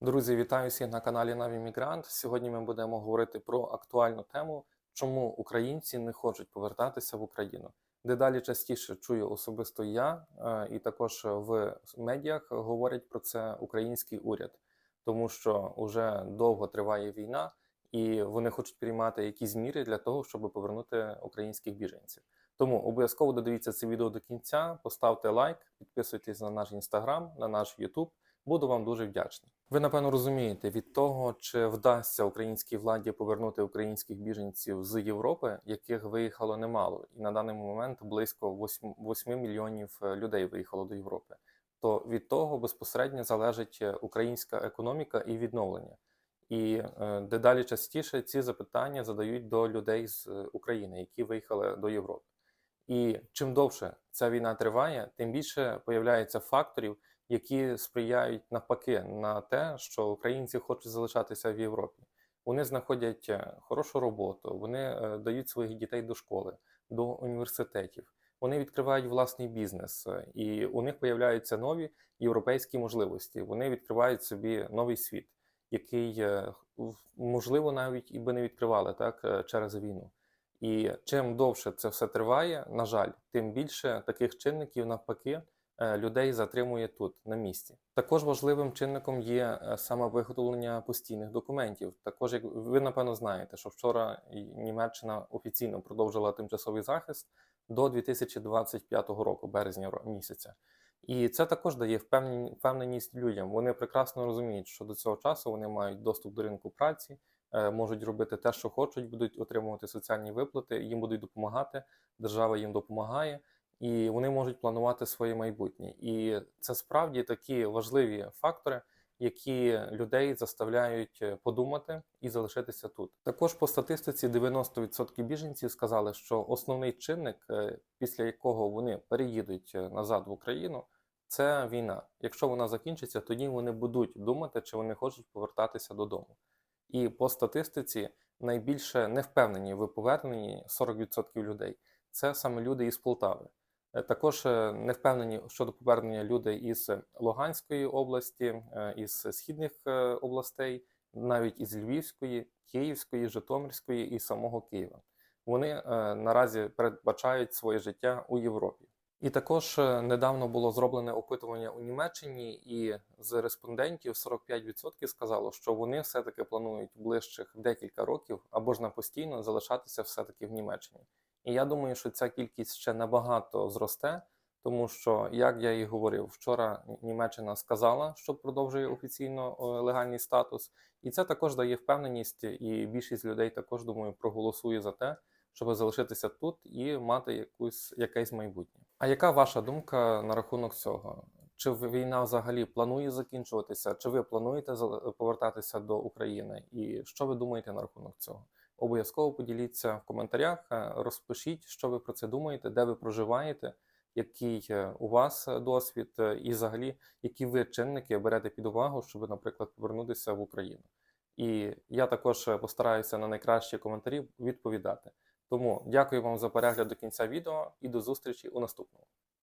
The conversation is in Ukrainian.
Друзі, вітаю всіх на каналі Наві Мігрант. Сьогодні ми будемо говорити про актуальну тему, чому українці не хочуть повертатися в Україну. Дедалі частіше чую особисто я, е, і також в медіях говорять про це український уряд, тому що вже довго триває війна, і вони хочуть приймати якісь міри для того, щоб повернути українських біженців. Тому обов'язково додивіться це відео до кінця, поставте лайк, підписуйтесь на наш інстаграм, на наш Ютуб. Буду вам дуже вдячний. Ви напевно розумієте від того, чи вдасться українській владі повернути українських біженців з Європи, яких виїхало немало, і на даний момент близько 8, 8 мільйонів е, людей виїхало до Європи. То від того безпосередньо залежить е, українська економіка і відновлення. І е, дедалі частіше ці запитання задають до людей з України, які виїхали до Європи. І чим довше ця війна триває, тим більше появляється факторів, які сприяють навпаки на те, що українці хочуть залишатися в Європі. Вони знаходять е, хорошу роботу, вони е, дають своїх дітей до школи, до університетів. Вони відкривають власний бізнес, е, і у них появляються нові європейські можливості. Вони відкривають собі новий світ, який можливо навіть і би не відкривали так через війну. І чим довше це все триває, на жаль, тим більше таких чинників навпаки людей затримує тут на місці. Також важливим чинником є е, саме виготовлення постійних документів. Також, як ви напевно знаєте, що вчора Німеччина офіційно продовжила тимчасовий захист до 2025 року, березня місяця. І це також дає впевненість людям. Вони прекрасно розуміють, що до цього часу вони мають доступ до ринку праці, е, можуть робити те, що хочуть, будуть отримувати соціальні виплати, їм будуть допомагати, держава їм допомагає, і вони можуть планувати своє майбутнє. І це справді такі важливі фактори, які людей заставляють е, подумати і залишитися тут. Також по статистиці 90% біженців сказали, що основний чинник, е, після якого вони переїдуть е, назад в Україну, це війна. Якщо вона закінчиться, тоді вони будуть думати, чи вони хочуть повертатися додому. І по статистиці найбільше невпевнені в поверненні 40% людей. Це саме люди із Полтави. Е, Також е, не впевнені щодо повернення людей із Луганської області, е, із східних областей, навіть із Львівської, Київської, Житомирської і самого Києва. Вони наразі передбачають своє життя у Європі. І також недавно було зроблене опитування у Німеччині, і з респондентів 45% сказало, що вони все-таки планують ближчих декілька років або ж на постійно залишатися все-таки в Німеччині. І я думаю, що ця кількість ще набагато зросте, тому що, як я і говорив, вчора Німеччина сказала, що продовжує офіційно е, легальний статус, і це також дає впевненість, і більшість людей також думаю проголосує за те, щоб залишитися тут і мати якусь якесь майбутнє. А яка ваша думка на рахунок цього? Чи війна взагалі планує закінчуватися? Чи ви плануєте повертатися до України? І що ви думаєте на рахунок цього? Обов'язково поділіться в коментарях, е, розпишіть, що ви про це думаєте, де ви проживаєте, який е, у вас е, досвід, і взагалі які ви чинники берете під увагу, щоб, наприклад, повернутися в Україну. І я також постараюся на найкращі коментарі відповідати. Тому дякую вам за перегляд до кінця відео і до зустрічі у наступному.